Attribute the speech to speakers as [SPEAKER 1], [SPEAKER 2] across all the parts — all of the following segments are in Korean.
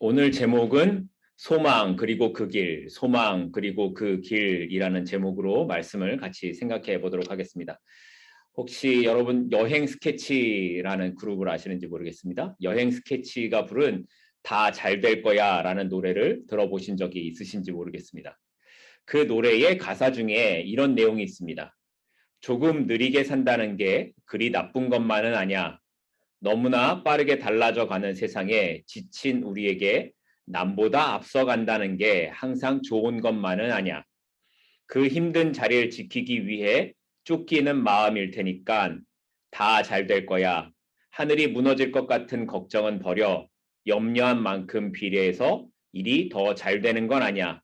[SPEAKER 1] 오늘 제목은 소망 그리고 그 길, 소망 그리고 그 길이라는 제목으로 말씀을 같이 생각해 보도록 하겠습니다. 혹시 여러분 여행 스케치라는 그룹을 아시는지 모르겠습니다. 여행 스케치가 부른 다 잘 될 거야 라는 노래를 들어보신 적이 있으신지 모르겠습니다. 그 노래의 가사 중에 이런 내용이 있습니다. 조금 느리게 산다는 게 그리 나쁜 것만은 아니야. 너무나 빠르게 달라져 가는 세상에 지친 우리에게 남보다 앞서간다는 게 항상 좋은 것만은 아니야. 그 힘든 자리를 지키기 위해 쫓기는 마음일 테니까 다 잘 될 거야. 하늘이 무너질 것 같은 걱정은 버려. 염려한 만큼 비례해서 일이 더 잘 되는 건 아니야.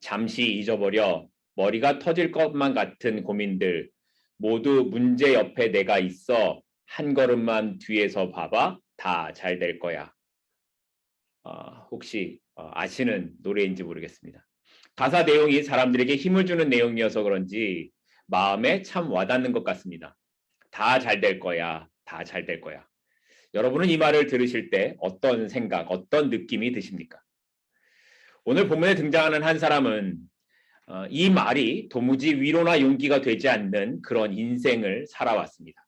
[SPEAKER 1] 잠시 잊어버려. 머리가 터질 것만 같은 고민들. 모두 문제 옆에 내가 있어. 한 걸음만 뒤에서 봐봐. 다 잘 될 거야. 어, 혹시 어, 아시는 노래인지 모르겠습니다. 가사 내용이 사람들에게 힘을 주는 내용이어서 그런지 마음에 참 와닿는 것 같습니다. 다 잘 될 거야. 다 잘 될 거야. 여러분은 이 말을 들으실 때 어떤 생각, 어떤 느낌이 드십니까? 오늘 본문에 등장하는 한 사람은 어, 이 말이 도무지 위로나 용기가 되지 않는 그런 인생을 살아왔습니다.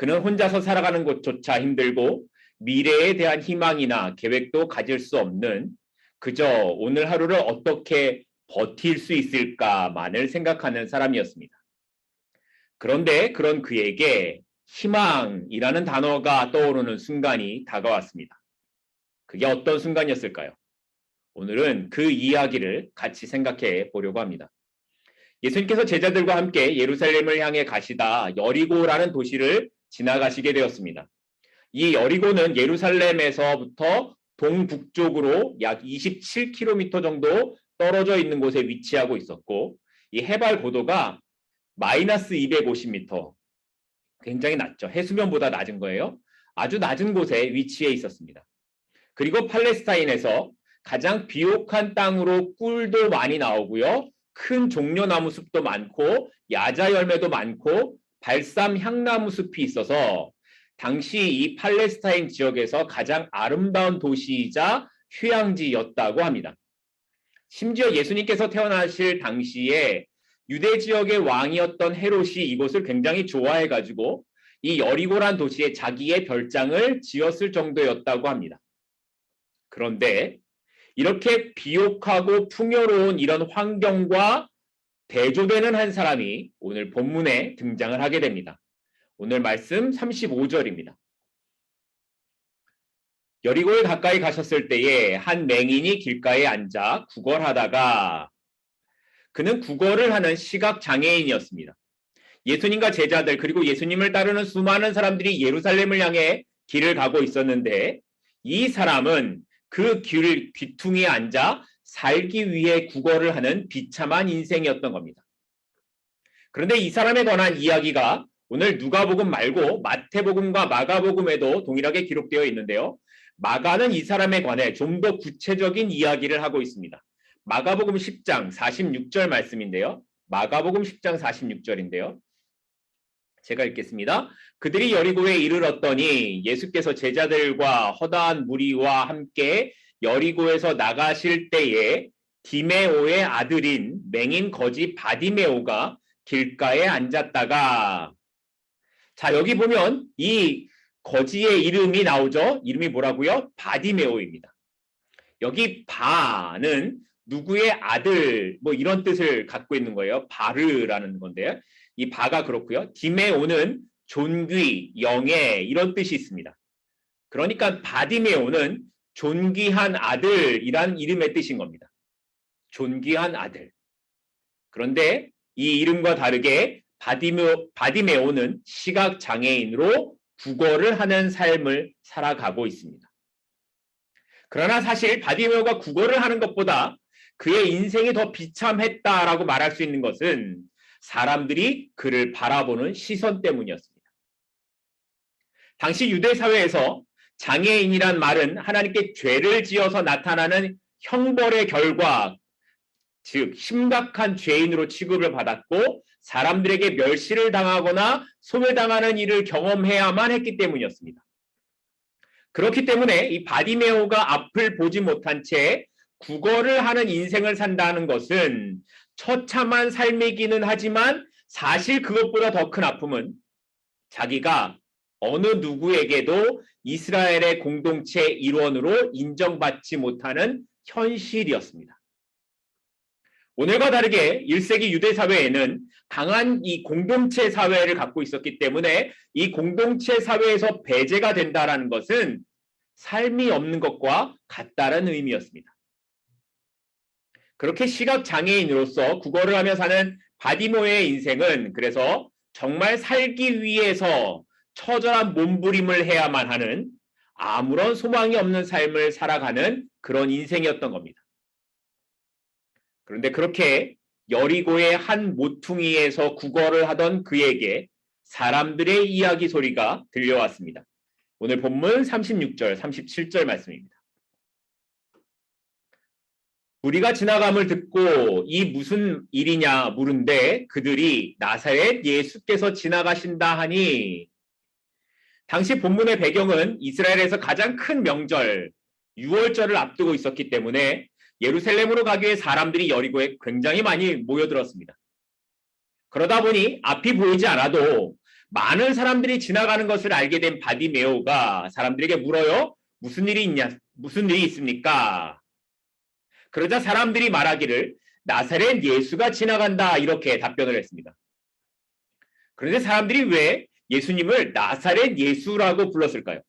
[SPEAKER 1] 그는 혼자서 살아가는 것조차 힘들고 미래에 대한 희망이나 계획도 가질 수 없는 그저 오늘 하루를 어떻게 버틸 수 있을까만을 생각하는 사람이었습니다. 그런데 그런 그에게 희망이라는 단어가 떠오르는 순간이 다가왔습니다. 그게 어떤 순간이었을까요? 오늘은 그 이야기를 같이 생각해 보려고 합니다. 예수님께서 제자들과 함께 예루살렘을 향해 가시다 여리고라는 도시를 지나가시게 되었습니다. 이 여리고는 예루살렘에서부터 동북쪽으로 약 27km 정도 떨어져 있는 곳에 위치하고 있었고 이 해발 고도가 마이너스 250m 굉장히 낮죠. 해수면보다 낮은 거예요. 아주 낮은 곳에 위치해 있었습니다. 그리고 팔레스타인에서 가장 비옥한 땅으로 꿀도 많이 나오고요. 큰 종려나무 숲도 많고 야자 열매도 많고 발삼 향나무 숲이 있어서 당시 이 팔레스타인 지역에서 가장 아름다운 도시이자 휴양지였다고 합니다. 심지어 예수님께서 태어나실 당시에 유대 지역의 왕이었던 헤롯이 이곳을 굉장히 좋아해 가지고 이 여리고란 도시에 자기의 별장을 지었을 정도였다고 합니다. 그런데 이렇게 비옥하고 풍요로운 이런 환경과 대조되는 한 사람이 오늘 본문에 등장을 하게 됩니다. 오늘 말씀 35절입니다. 여리고에 가까이 가셨을 때에 한 맹인이 길가에 앉아 구걸하다가 그는 구걸을 하는 시각 장애인이었습니다. 예수님과 제자들 그리고 예수님을 따르는 수많은 사람들이 예루살렘을 향해 길을 가고 있었는데 이 사람은 그 길 귀퉁이에 앉아 살기 위해 구걸을 하는 비참한 인생이었던 겁니다. 그런데 이 사람에 관한 이야기가 오늘 누가복음 말고 마태복음과 마가복음에도 동일하게 기록되어 있는데요. 마가는 이 사람에 관해 좀 더 구체적인 이야기를 하고 있습니다. 마가복음 10장 46절 말씀인데요. 마가복음 10장 46절인데요. 제가 읽겠습니다. 그들이 여리고에 이르렀더니 예수께서 제자들과 허다한 무리와 함께 여리고에서 나가실 때에 디메오의 아들인 맹인 거지 바디메오가 길가에 앉았다가 자 여기 보면 이 거지의 이름이 나오죠. 이름이 뭐라고요? 바디메오입니다. 여기 바는 누구의 아들 뭐 이런 뜻을 갖고 있는 거예요. 바르라는 건데요. 이 바가 그렇고요. 디메오는 존귀, 영예 이런 뜻이 있습니다. 그러니까 바디메오는 존귀한 아들이란 이름의 뜻인 겁니다. 존귀한 아들. 그런데 이 이름과 다르게 바디메오, 바디메오는 시각 장애인으로 국어를 하는 삶을 살아가고 있습니다. 그러나 사실 바디메오가 국어를 하는 것보다 그의 인생이 더 비참했다라고 말할 수 있는 것은 사람들이 그를 바라보는 시선 때문이었습니다. 당시 유대 사회에서 장애인이란 말은 하나님께 죄를 지어서 나타나는 형벌의 결과, 즉 심각한 죄인으로 취급을 받았고 사람들에게 멸시를 당하거나 소외당하는 일을 경험해야만 했기 때문이었습니다. 그렇기 때문에 이 바디메오가 앞을 보지 못한 채 국어를 하는 인생을 산다는 것은 처참한 삶이기는 하지만 사실 그것보다 더 큰 아픔은 자기가 어느 누구에게도 이스라엘의 공동체 일원으로 인정받지 못하는 현실이었습니다. 오늘과 다르게 1세기 유대 사회에는 강한 이 공동체 사회를 갖고 있었기 때문에 이 공동체 사회에서 배제가 된다라는 것은 삶이 없는 것과 같다는 의미였습니다. 그렇게 시각 장애인으로서 국어를 하며 사는 바디모의 인생은 그래서 정말 살기 위해서 처절한 몸부림을 해야만 하는 아무런 소망이 없는 삶을 살아가는 그런 인생이었던 겁니다. 그런데 그렇게 여리고의 한 모퉁이에서 국어를 하던 그에게 사람들의 이야기 소리가 들려왔습니다. 오늘 본문 36절, 37절 말씀입니다. 우리가 지나감을 듣고 이 무슨 일이냐 물은데 그들이 나사렛 예수께서 지나가신다 하니 당시 본문의 배경은 이스라엘에서 가장 큰 명절 유월절을 앞두고 있었기 때문에 예루살렘으로 가기 위해 사람들이 여리고에 굉장히 많이 모여들었습니다. 그러다 보니 앞이 보이지 않아도 많은 사람들이 지나가는 것을 알게 된 바디메오가 사람들에게 물어요. 무슨 일이 있냐? 무슨 일이 있습니까? 그러자 사람들이 말하기를 나사렛 예수가 지나간다 이렇게 답변을 했습니다. 그런데 사람들이 왜 예수님을 나사렛 예수라고 불렀을까요?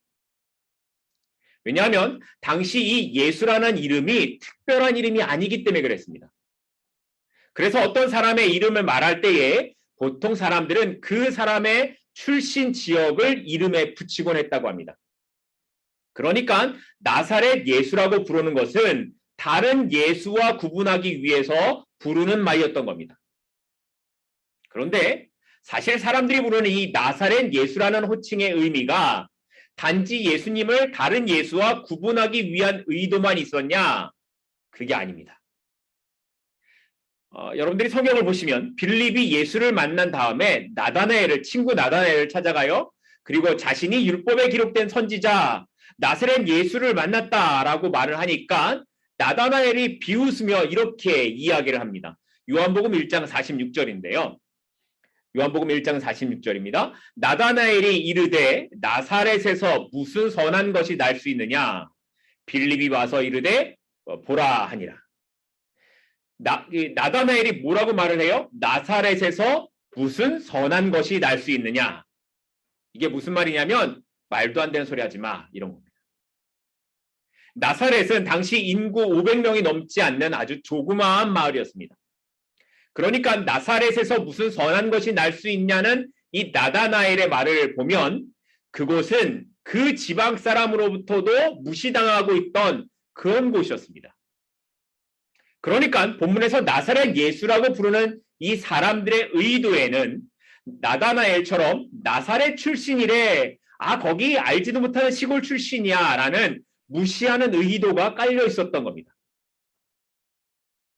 [SPEAKER 1] 왜냐하면 당시 이 예수라는 이름이 특별한 이름이 아니기 때문에 그랬습니다. 그래서 어떤 사람의 이름을 말할 때에 보통 사람들은 그 사람의 출신 지역을 이름에 붙이곤 했다고 합니다. 그러니까 나사렛 예수라고 부르는 것은 다른 예수와 구분하기 위해서 부르는 말이었던 겁니다. 그런데 사실 사람들이 부르는 이 나사렛 예수라는 호칭의 의미가 단지 예수님을 다른 예수와 구분하기 위한 의도만 있었냐? 그게 아닙니다. 어, 여러분들이 성경을 보시면 빌립이 예수를 만난 다음에 나다나엘을 친구 나다나엘을 찾아가요. 그리고 자신이 율법에 기록된 선지자 나사렛 예수를 만났다라고 말을 하니까 나다나엘이 비웃으며 이렇게 이야기를 합니다. 요한복음 1장 46절인데요. 요한복음 1장 46절입니다. 나다나엘이 이르되 나사렛에서 무슨 선한 것이 날 수 있느냐? 빌립이 와서 이르되 어, 보라 하니라. 나, 나다나엘이 뭐라고 말을 해요? 나사렛에서 무슨 선한 것이 날 수 있느냐? 이게 무슨 말이냐면 말도 안 되는 소리 하지 마 이런 겁니다. 나사렛은 당시 인구 500명이 넘지 않는 아주 조그마한 마을이었습니다. 그러니까 나사렛에서 무슨 선한 것이 날 수 있냐는 이 나다나엘의 말을 보면 그곳은 그 지방 사람으로부터도 무시당하고 있던 그런 곳이었습니다. 그러니까 본문에서 나사렛 예수라고 부르는 이 사람들의 의도에는 나다나엘처럼 나사렛 출신이래 아 거기 알지도 못하는 시골 출신이야 라는 무시하는 의도가 깔려 있었던 겁니다.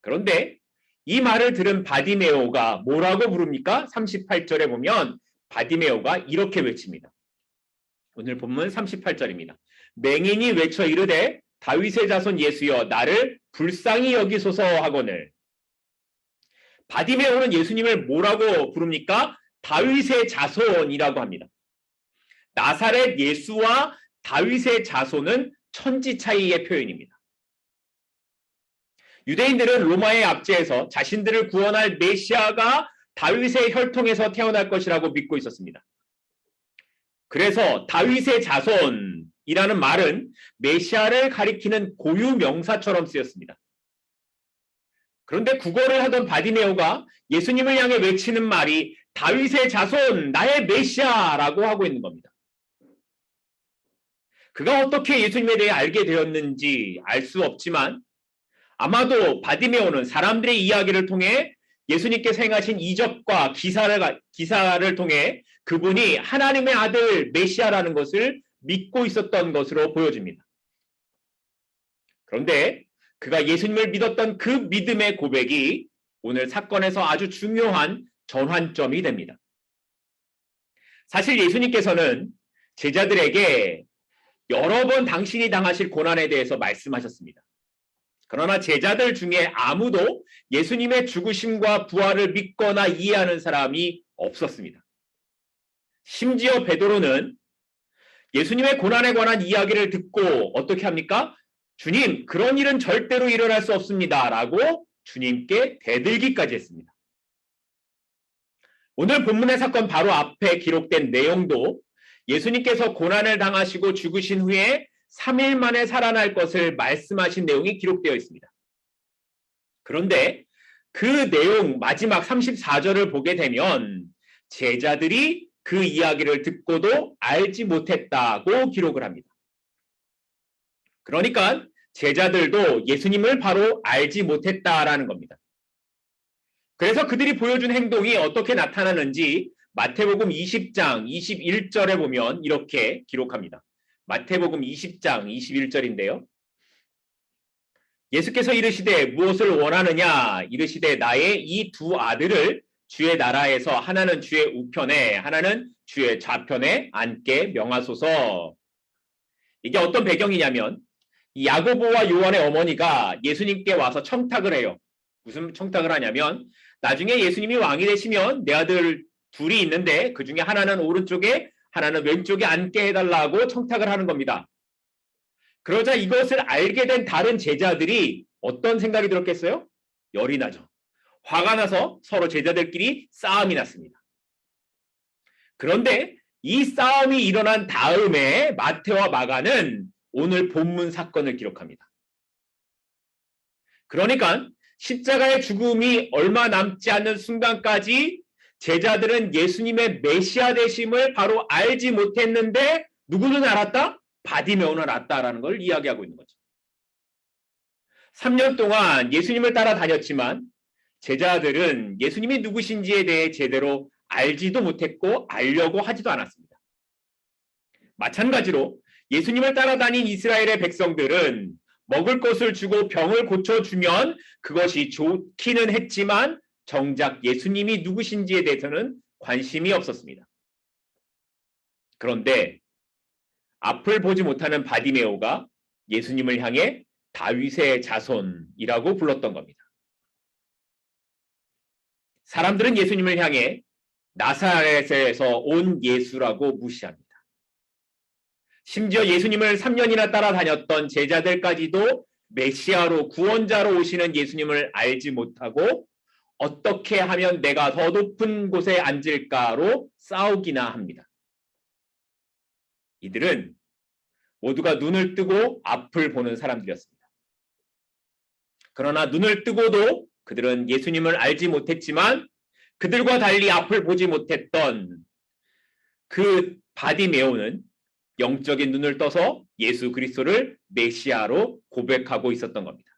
[SPEAKER 1] 그런데 이 말을 들은 바디메오가 뭐라고 부릅니까? 38절에 보면 바디메오가 이렇게 외칩니다. 오늘 본문 38절입니다. 맹인이 외쳐 이르되 다윗의 자손 예수여 나를 불쌍히 여기소서 하거늘 바디메오는 예수님을 뭐라고 부릅니까? 다윗의 자손이라고 합니다. 나사렛 예수와 다윗의 자손은 천지 차이의 표현입니다. 유대인들은 로마의 압제에서 자신들을 구원할 메시아가 다윗의 혈통에서 태어날 것이라고 믿고 있었습니다. 그래서 다윗의 자손이라는 말은 메시아를 가리키는 고유 명사처럼 쓰였습니다. 그런데 국어를 하던 바디메오가 예수님을 향해 외치는 말이 다윗의 자손, 나의 메시아라고 하고 있는 겁니다. 그가 어떻게 예수님에 대해 알게 되었는지 알 수 없지만 아마도 바디메오는 사람들의 이야기를 통해 예수님께서 행하신 이적과 기사를, 기사를 통해 그분이 하나님의 아들 메시아라는 것을 믿고 있었던 것으로 보여집니다. 그런데 그가 예수님을 믿었던 그 믿음의 고백이 오늘 사건에서 아주 중요한 전환점이 됩니다. 사실 예수님께서는 제자들에게 여러 번 당신이 당하실 고난에 대해서 말씀하셨습니다. 그러나 제자들 중에 아무도 예수님의 죽으심과 부활을 믿거나 이해하는 사람이 없었습니다. 심지어 베드로는 예수님의 고난에 관한 이야기를 듣고 어떻게 합니까? 주님, 그런 일은 절대로 일어날 수 없습니다. 라고 주님께 대들기까지 했습니다. 오늘 본문의 사건 바로 앞에 기록된 내용도 예수님께서 고난을 당하시고 죽으신 후에 3일 만에 살아날 것을 말씀하신 내용이 기록되어 있습니다. 그런데 그 내용 마지막 34절을 보게 되면 제자들이 그 이야기를 듣고도 알지 못했다고 기록을 합니다. 그러니까 제자들도 예수님을 바로 알지 못했다라는 겁니다. 그래서 그들이 보여준 행동이 어떻게 나타나는지 마태복음 20장 21절에 보면 이렇게 기록합니다. 마태복음 20장 21절인데요. 예수께서 이르시되 무엇을 원하느냐 이르시되 나의 이 두 아들을 주의 나라에서 하나는 주의 우편에 하나는 주의 좌편에 앉게 명하소서. 이게 어떤 배경이냐면 이 야고보와 요한의 어머니가 예수님께 와서 청탁을 해요. 무슨 청탁을 하냐면 나중에 예수님이 왕이 되시면 내 아들 둘이 있는데 그 중에 하나는 오른쪽에 하나는 왼쪽에 앉게 해달라고 청탁을 하는 겁니다. 그러자 이것을 알게 된 다른 제자들이 어떤 생각이 들었겠어요? 열이 나죠. 화가 나서 서로 제자들끼리 싸움이 났습니다. 그런데 이 싸움이 일어난 다음에 마태와 마가는 오늘 본문 사건을 기록합니다. 그러니까 십자가의 죽음이 얼마 남지 않는 순간까지 제자들은 예수님의 메시아 되심을 바로 알지 못했는데 누구는 알았다? 바디메오는 알았다라는 걸 이야기하고 있는 거죠. 3년 동안 예수님을 따라 다녔지만 제자들은 예수님이 누구신지에 대해 제대로 알지도 못했고 알려고 하지도 않았습니다. 마찬가지로 예수님을 따라다닌 이스라엘의 백성들은 먹을 것을 주고 병을 고쳐주면 그것이 좋기는 했지만 정작 예수님이 누구신지에 대해서는 관심이 없었습니다. 그런데 앞을 보지 못하는 바디메오가 예수님을 향해 다윗의 자손이라고 불렀던 겁니다. 사람들은 예수님을 향해 나사렛에서 온 예수라고 무시합니다. 심지어 예수님을 3년이나 따라다녔던 제자들까지도 메시아로 구원자로 오시는 예수님을 알지 못하고 어떻게 하면 내가 더 높은 곳에 앉을까로 싸우기나 합니다. 이들은 모두가 눈을 뜨고 앞을 보는 사람들이었습니다. 그러나 눈을 뜨고도 그들은 예수님을 알지 못했지만 그들과 달리 앞을 보지 못했던 그 바디메오는 영적인 눈을 떠서 예수 그리스도를 메시아로 고백하고 있었던 겁니다.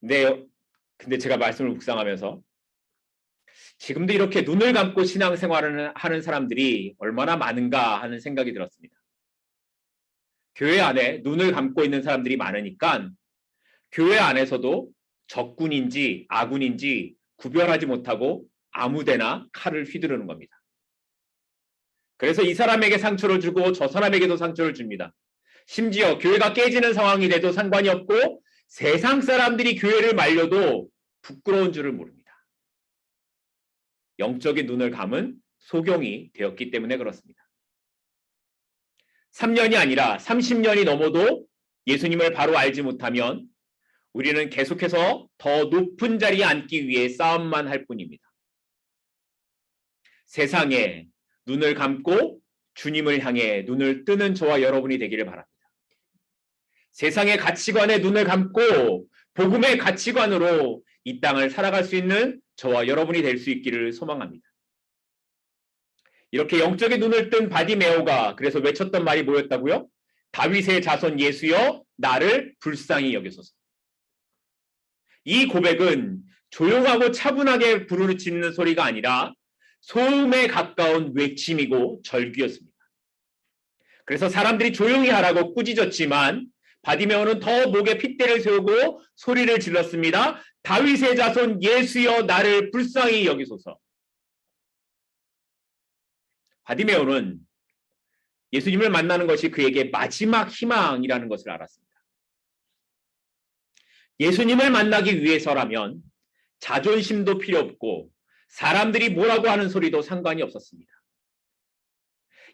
[SPEAKER 1] 근데, 근데 제가 말씀을 묵상하면서 지금도 이렇게 눈을 감고 신앙생활을 하는 사람들이 얼마나 많은가 하는 생각이 들었습니다. 교회 안에 눈을 감고 있는 사람들이 많으니까 교회 안에서도 적군인지 아군인지 구별하지 못하고 아무데나 칼을 휘두르는 겁니다. 그래서 이 사람에게 상처를 주고 저 사람에게도 상처를 줍니다. 심지어 교회가 깨지는 상황이 돼도 상관이 없고 세상 사람들이 교회를 말려도 부끄러운 줄을 모릅니다. 영적인 눈을 감은 소경이 되었기 때문에 그렇습니다. 3년이 아니라 30년이 넘어도 예수님을 바로 알지 못하면 우리는 계속해서 더 높은 자리에 앉기 위해 싸움만 할 뿐입니다. 세상에 눈을 감고 주님을 향해 눈을 뜨는 저와 여러분이 되기를 바랍니다. 세상의 가치관에 눈을 감고 복음의 가치관으로 이 땅을 살아갈 수 있는 저와 여러분이 될 수 있기를 소망합니다. 이렇게 영적인 눈을 뜬 바디메오가 그래서 외쳤던 말이 뭐였다고요? 다윗의 자손 예수여 나를 불쌍히 여기소서. 이 고백은 조용하고 차분하게 부르짖는 소리가 아니라 소음에 가까운 외침이고 절규였습니다. 그래서 사람들이 조용히 하라고 꾸짖었지만 바디메오는 더 목에 핏대를 세우고 소리를 질렀습니다. 다윗의 자손 예수여 나를 불쌍히 여기소서. 바디메오는 예수님을 만나는 것이 그에게 마지막 희망이라는 것을 알았습니다. 예수님을 만나기 위해서라면 자존심도 필요 없고 사람들이 뭐라고 하는 소리도 상관이 없었습니다.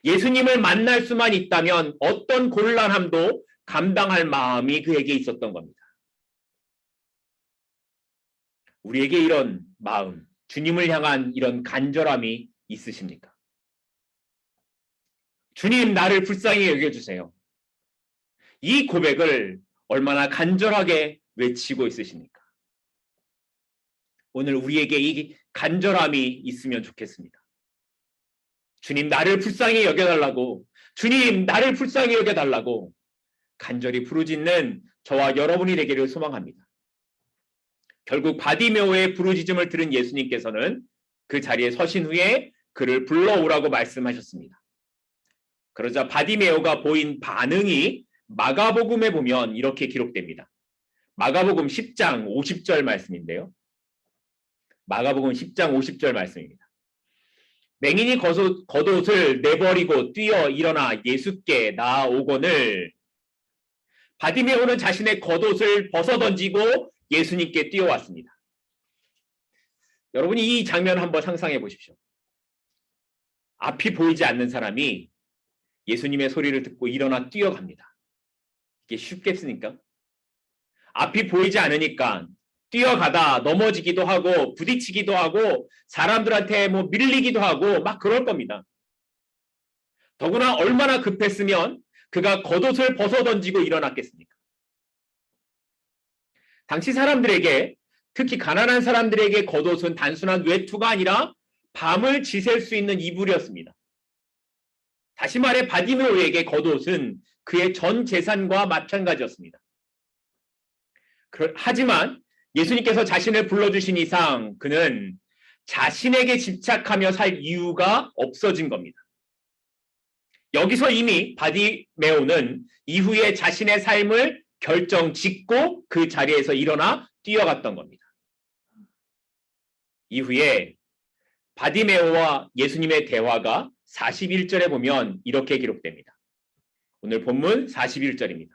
[SPEAKER 1] 예수님을 만날 수만 있다면 어떤 곤란함도 감당할 마음이 그에게 있었던 겁니다. 우리에게 이런 마음, 주님을 향한 이런 간절함이 있으십니까? 주님, 나를 불쌍히 여겨주세요. 이 고백을 얼마나 간절하게 외치고 있으십니까? 오늘 우리에게 이 간절함이 있으면 좋겠습니다. 주님, 나를 불쌍히 여겨달라고, 주님, 나를 불쌍히 여겨달라고 간절히 부르짖는 저와 여러분이 되기를 소망합니다. 결국 바디메오의 부르짖음을 들은 예수님께서는 그 자리에 서신 후에 그를 불러오라고 말씀하셨습니다. 그러자 바디메오가 보인 반응이 마가복음에 보면 이렇게 기록됩니다. 마가복음 10장 50절 말씀인데요. 마가복음 10장 50절 말씀입니다. 맹인이 겉옷, 겉옷을 내버리고 뛰어 일어나 예수께 나아오거늘 바디메오는 자신의 겉옷을 벗어던지고 예수님께 뛰어왔습니다. 여러분이 이 장면 한번 상상해 보십시오. 앞이 보이지 않는 사람이 예수님의 소리를 듣고 일어나 뛰어갑니다. 이게 쉽겠습니까? 앞이 보이지 않으니까 뛰어가다 넘어지기도 하고 부딪히기도 하고 사람들한테 뭐 밀리기도 하고 막 그럴 겁니다. 더구나 얼마나 급했으면 그가 겉옷을 벗어던지고 일어났겠습니까? 당시 사람들에게 특히 가난한 사람들에게 겉옷은 단순한 외투가 아니라 밤을 지샐 수 있는 이불이었습니다. 다시 말해 바디메오에게 겉옷은 그의 전 재산과 마찬가지였습니다. 하지만 예수님께서 자신을 불러주신 이상 그는 자신에게 집착하며 살 이유가 없어진 겁니다. 여기서 이미 바디메오는 이후에 자신의 삶을 결정 짓고 그 자리에서 일어나 뛰어갔던 겁니다. 이후에 바디메오와 예수님의 대화가 41절에 보면 이렇게 기록됩니다. 오늘 본문 41절입니다.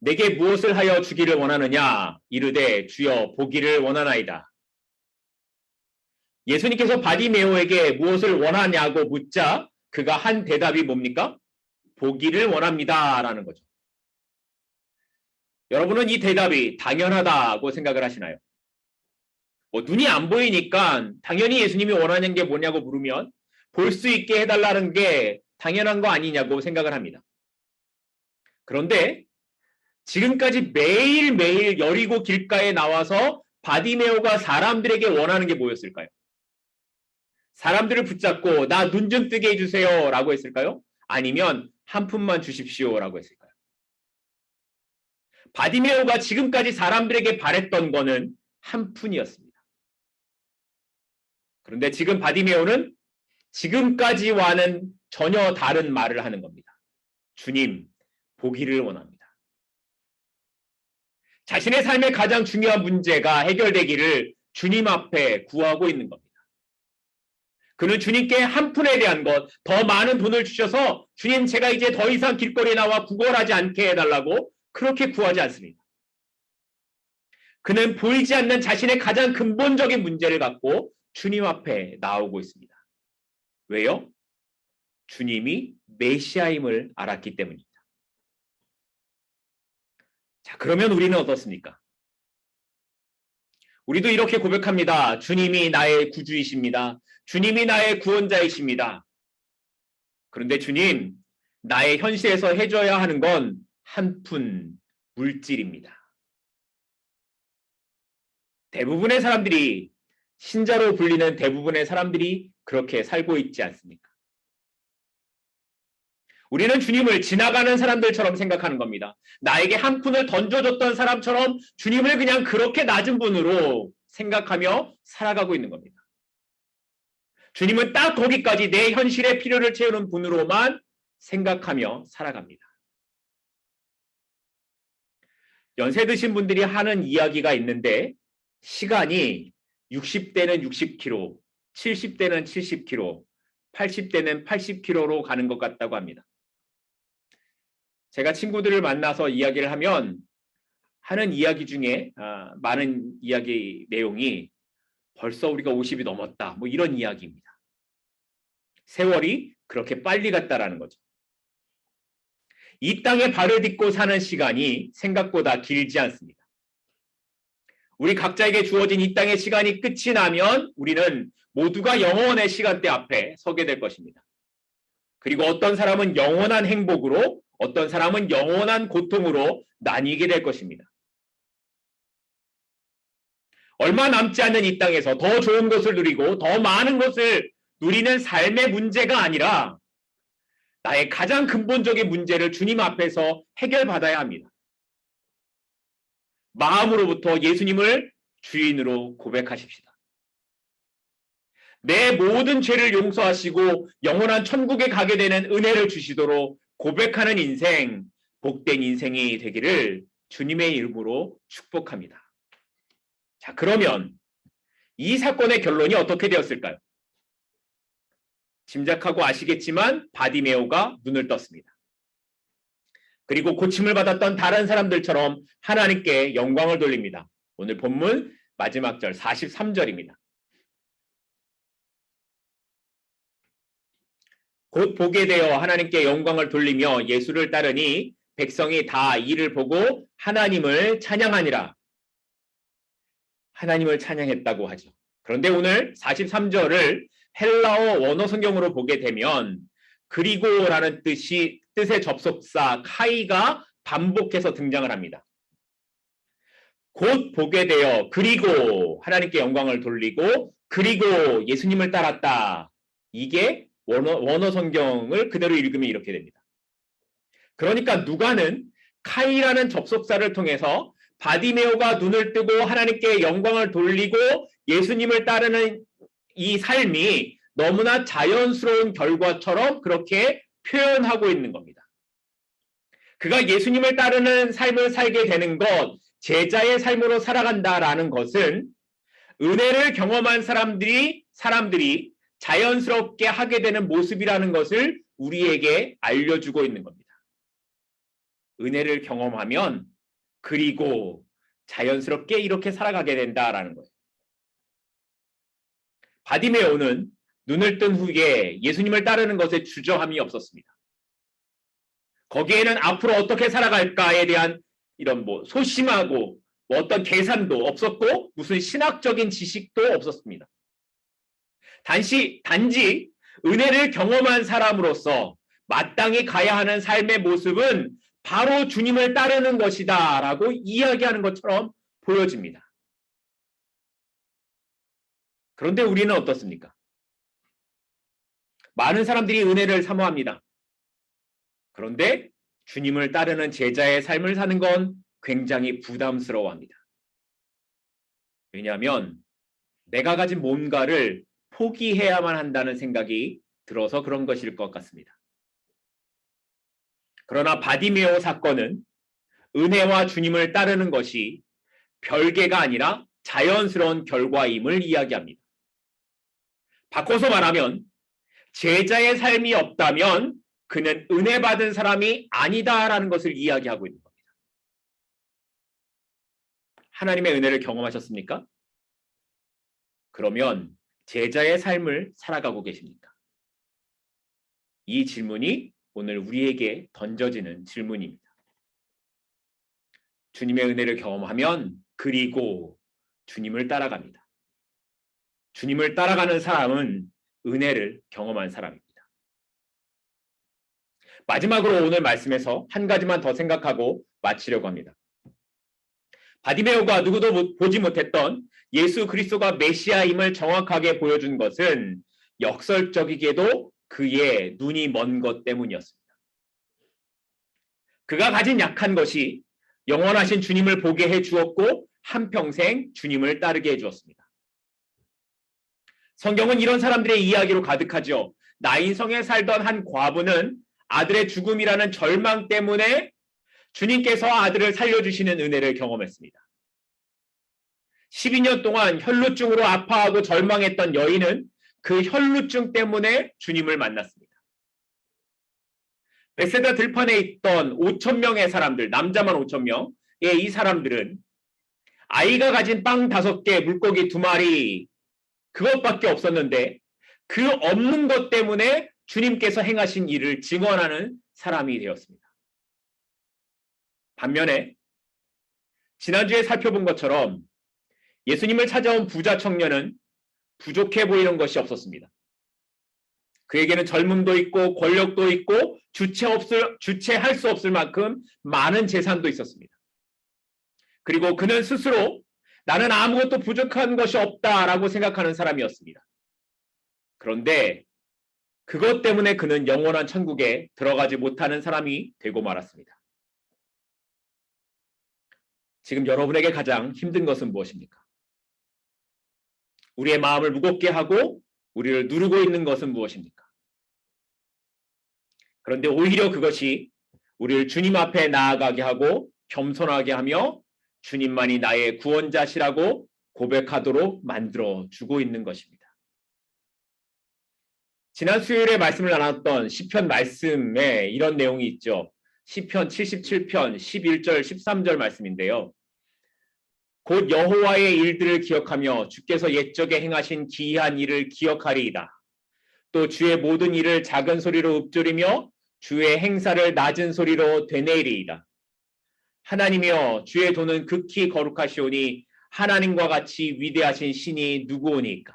[SPEAKER 1] 내게 무엇을 하여 주기를 원하느냐? 이르되 주여 보기를 원하나이다. 예수님께서 바디메오에게 무엇을 원하냐고 묻자 그가 한 대답이 뭡니까? 보기를 원합니다. 라는 거죠. 여러분은 이 대답이 당연하다고 생각을 하시나요? 뭐 눈이 안 보이니까 당연히 예수님이 원하는 게 뭐냐고 물으면 볼 수 있게 해달라는 게 당연한 거 아니냐고 생각을 합니다. 그런데 지금까지 매일매일 여리고 길가에 나와서 바디메오가 사람들에게 원하는 게 뭐였을까요? 사람들을 붙잡고 나 눈 좀 뜨게 해주세요 라고 했을까요? 아니면 한 푼만 주십시오 라고 했을까요? 바디메오가 지금까지 사람들에게 바랬던 거는 한 푼이었습니다. 그런데 지금 바디메오는 지금까지와는 전혀 다른 말을 하는 겁니다. 주님, 보기를 원합니다. 자신의 삶의 가장 중요한 문제가 해결되기를 주님 앞에 구하고 있는 겁니다. 그는 주님께 한 푼에 대한 것, 더 많은 돈을 주셔서 주님 제가 이제 더 이상 길거리에 나와 구걸하지 않게 해달라고 그렇게 구하지 않습니다. 그는 보이지 않는 자신의 가장 근본적인 문제를 갖고 주님 앞에 나오고 있습니다. 왜요? 주님이 메시아임을 알았기 때문입니다. 자, 그러면 우리는 어떻습니까? 우리도 이렇게 고백합니다. 주님이 나의 구주이십니다. 주님이 나의 구원자이십니다. 그런데 주님, 나의 현실에서 해줘야 하는 건 한 푼 물질입니다. 대부분의 사람들이 신자로 불리는 대부분의 사람들이 그렇게 살고 있지 않습니까? 우리는 주님을 지나가는 사람들처럼 생각하는 겁니다. 나에게 한 푼을 던져줬던 사람처럼 주님을 그냥 그렇게 낮은 분으로 생각하며 살아가고 있는 겁니다. 주님은 딱 거기까지 내 현실의 필요를 채우는 분으로만 생각하며 살아갑니다. 연세 드신 분들이 하는 이야기가 있는데 시간이 60대는 60km, 70대는 70km, 80대는 80km로 가는 것 같다고 합니다. 제가 친구들을 만나서 이야기를 하면 하는 이야기 중에 아, 많은 이야기 내용이 벌써 우리가 50이 넘었다. 뭐 이런 이야기입니다. 세월이 그렇게 빨리 갔다라는 거죠. 이 땅에 발을 딛고 사는 시간이 생각보다 길지 않습니다. 우리 각자에게 주어진 이 땅의 시간이 끝이 나면 우리는 모두가 영원의 시간대 앞에 서게 될 것입니다. 그리고 어떤 사람은 영원한 행복으로 어떤 사람은 영원한 고통으로 나뉘게 될 것입니다. 얼마 남지 않는 이 땅에서 더 좋은 것을 누리고 더 많은 것을 누리는 삶의 문제가 아니라 나의 가장 근본적인 문제를 주님 앞에서 해결받아야 합니다. 마음으로부터 예수님을 주인으로 고백하십시다. 내 모든 죄를 용서하시고 영원한 천국에 가게 되는 은혜를 주시도록 고백하는 인생, 복된 인생이 되기를 주님의 이름으로 축복합니다. 자, 그러면 이 사건의 결론이 어떻게 되었을까요? 짐작하고 아시겠지만 바디메오가 눈을 떴습니다. 그리고 고침을 받았던 다른 사람들처럼 하나님께 영광을 돌립니다. 오늘 본문 마지막 절 43절입니다. 곧 보게 되어 하나님께 영광을 돌리며 예수를 따르니 백성이 다 이를 보고 하나님을 찬양하니라. 하나님을 찬양했다고 하죠. 그런데 오늘 43절을 헬라어 원어 성경으로 보게 되면 그리고라는 뜻이 뜻의 접속사 카이가 반복해서 등장을 합니다. 곧 보게 되어 그리고 하나님께 영광을 돌리고 그리고 예수님을 따랐다. 이게 원어, 원어 성경을 그대로 읽으면 이렇게 됩니다. 그러니까 누가는 카이라는 접속사를 통해서 바디메오가 눈을 뜨고 하나님께 영광을 돌리고 예수님을 따르는 이 삶이 너무나 자연스러운 결과처럼 그렇게 표현하고 있는 겁니다. 그가 예수님을 따르는 삶을 살게 되는 것, 제자의 삶으로 살아간다라는 것은 은혜를 경험한 사람들이 사람들이 자연스럽게 하게 되는 모습이라는 것을 우리에게 알려주고 있는 겁니다. 은혜를 경험하면 그리고 자연스럽게 이렇게 살아가게 된다라는 거예요. 바디메오는 눈을 뜬 후에 예수님을 따르는 것에 주저함이 없었습니다. 거기에는 앞으로 어떻게 살아갈까에 대한 이런 뭐 소심하고 뭐 어떤 계산도 없었고 무슨 신학적인 지식도 없었습니다. 단시, 단지 은혜를 경험한 사람으로서 마땅히 가야 하는 삶의 모습은 바로 주님을 따르는 것이다 라고 이야기하는 것처럼 보여집니다. 그런데 우리는 어떻습니까? 많은 사람들이 은혜를 사모합니다. 그런데 주님을 따르는 제자의 삶을 사는 건 굉장히 부담스러워합니다. 왜냐하면 내가 가진 뭔가를 포기해야만 한다는 생각이 들어서 그런 것일 것 같습니다. 그러나 바디메오 사건은 은혜와 주님을 따르는 것이 별개가 아니라 자연스러운 결과임을 이야기합니다. 바꿔서 말하면 제자의 삶이 없다면 그는 은혜 받은 사람이 아니다라는 것을 이야기하고 있는 겁니다. 하나님의 은혜를 경험하셨습니까? 그러면 제자의 삶을 살아가고 계십니까? 이 질문이 오늘 우리에게 던져지는 질문입니다. 주님의 은혜를 경험하면 그리고 주님을 따라갑니다. 주님을 따라가는 사람은 은혜를 경험한 사람입니다. 마지막으로 오늘 말씀에서 한 가지만 더 생각하고 마치려고 합니다. 바디메오가 누구도 보지 못했던 예수 그리스도가 메시아임을 정확하게 보여준 것은 역설적이게도 그의 눈이 먼 것 때문이었습니다. 그가 가진 약한 것이 영원하신 주님을 보게 해 주었고 한평생 주님을 따르게 해 주었습니다. 성경은 이런 사람들의 이야기로 가득하죠. 나인성에 살던 한 과부는 아들의 죽음이라는 절망 때문에 주님께서 아들을 살려주시는 은혜를 경험했습니다. 12년 동안 혈루증으로 아파하고 절망했던 여인은 그 혈루증 때문에 주님을 만났습니다. 베세다 들판에 있던 5천 명의 사람들, 남자만 5천 명의 이 사람들은 아이가 가진 빵 다섯 개, 물고기 두 마리 그것밖에 없었는데 그 없는 것 때문에 주님께서 행하신 일을 증언하는 사람이 되었습니다. 반면에 지난주에 살펴본 것처럼 예수님을 찾아온 부자 청년은 부족해 보이는 것이 없었습니다. 그에게는 젊음도 있고 권력도 있고 주체 없을, 주체할 수 없을 만큼 많은 재산도 있었습니다. 그리고 그는 스스로 나는 아무것도 부족한 것이 없다라고 생각하는 사람이었습니다. 그런데 그것 때문에 그는 영원한 천국에 들어가지 못하는 사람이 되고 말았습니다. 지금 여러분에게 가장 힘든 것은 무엇입니까? 우리의 마음을 무겁게 하고 우리를 누르고 있는 것은 무엇입니까? 그런데 오히려 그것이 우리를 주님 앞에 나아가게 하고 겸손하게 하며 주님만이 나의 구원자시라고 고백하도록 만들어 주고 있는 것입니다. 지난 수요일에 말씀을 나눴던 시편 말씀에 이런 내용이 있죠. 시편 77편 11절 13절 말씀인데요. 곧 여호와의 일들을 기억하며 주께서 옛적에 행하신 기이한 일을 기억하리이다. 또 주의 모든 일을 작은 소리로 읊조리며 주의 행사를 낮은 소리로 되뇌이리이다. 하나님이여 주의 도는 극히 거룩하시오니 하나님과 같이 위대하신 신이 누구오니까.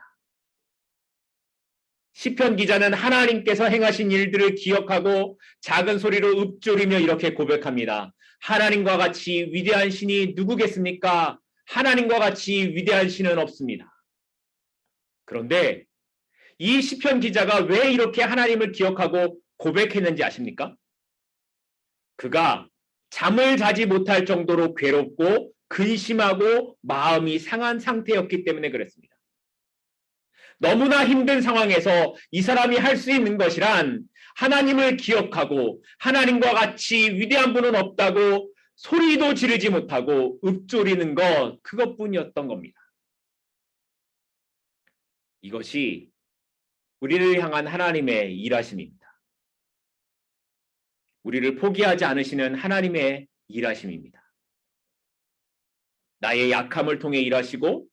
[SPEAKER 1] 시편 기자는 하나님께서 행하신 일들을 기억하고 작은 소리로 읊조리며 이렇게 고백합니다. 하나님과 같이 위대한 신이 누구겠습니까? 하나님과 같이 위대한 신은 없습니다. 그런데 이 시편 기자가 왜 이렇게 하나님을 기억하고 고백했는지 아십니까? 그가 잠을 자지 못할 정도로 괴롭고 근심하고 마음이 상한 상태였기 때문에 그랬습니다. 너무나 힘든 상황에서 이 사람이 할 수 있는 것이란 하나님을 기억하고 하나님과 같이 위대한 분은 없다고 소리도 지르지 못하고 읊조리는 것 그것뿐이었던 겁니다. 이것이 우리를 향한 하나님의 일하심입니다. 우리를 포기하지 않으시는 하나님의 일하심입니다. 나의 약함을 통해 일하시고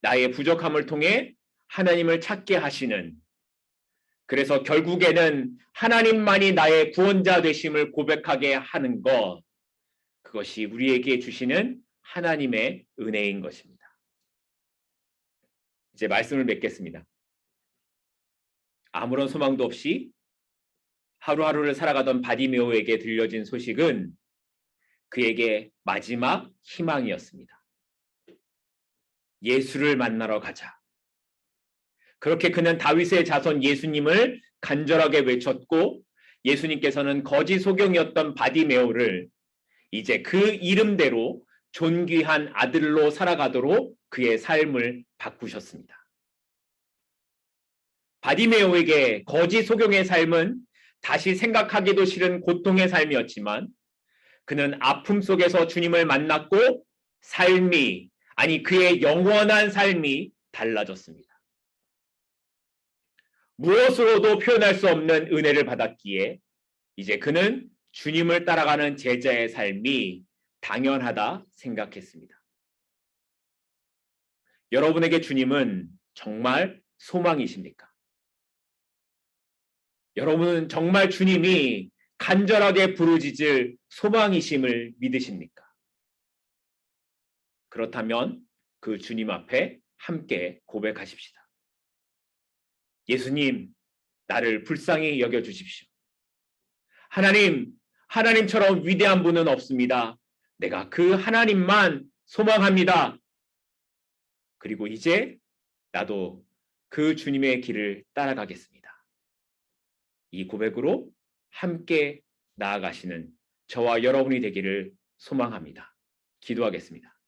[SPEAKER 1] 나의 부족함을 통해 하나님을 찾게 하시는 그래서 결국에는 하나님만이 나의 구원자 되심을 고백하게 하는 것 그것이 우리에게 주시는 하나님의 은혜인 것입니다. 이제 말씀을 맺겠습니다. 아무런 소망도 없이 하루하루를 살아가던 바디메오에게 들려진 소식은 그에게 마지막 희망이었습니다. 예수를 만나러 가자. 그렇게 그는 다윗의 자손 예수님을 간절하게 외쳤고 예수님께서는 거지 소경이었던 바디메오를 이제 그 이름대로 존귀한 아들로 살아가도록 그의 삶을 바꾸셨습니다. 바디메오에게 거지 소경의 삶은 다시 생각하기도 싫은 고통의 삶이었지만 그는 아픔 속에서 주님을 만났고 삶이 아니 그의 영원한 삶이 달라졌습니다. 무엇으로도 표현할 수 없는 은혜를 받았기에 이제 그는 주님을 따라가는 제자의 삶이 당연하다 생각했습니다. 여러분에게 주님은 정말 소망이십니까? 여러분은 정말 주님이 간절하게 부르짖을 소망이심을 믿으십니까? 그렇다면 그 주님 앞에 함께 고백하십시다. 예수님, 나를 불쌍히 여겨 주십시오. 하나님, 하나님처럼 위대한 분은 없습니다. 내가 그 하나님만 소망합니다. 그리고 이제 나도 그 주님의 길을 따라가겠습니다. 이 고백으로 함께 나아가시는 저와 여러분이 되기를 소망합니다. 기도하겠습니다.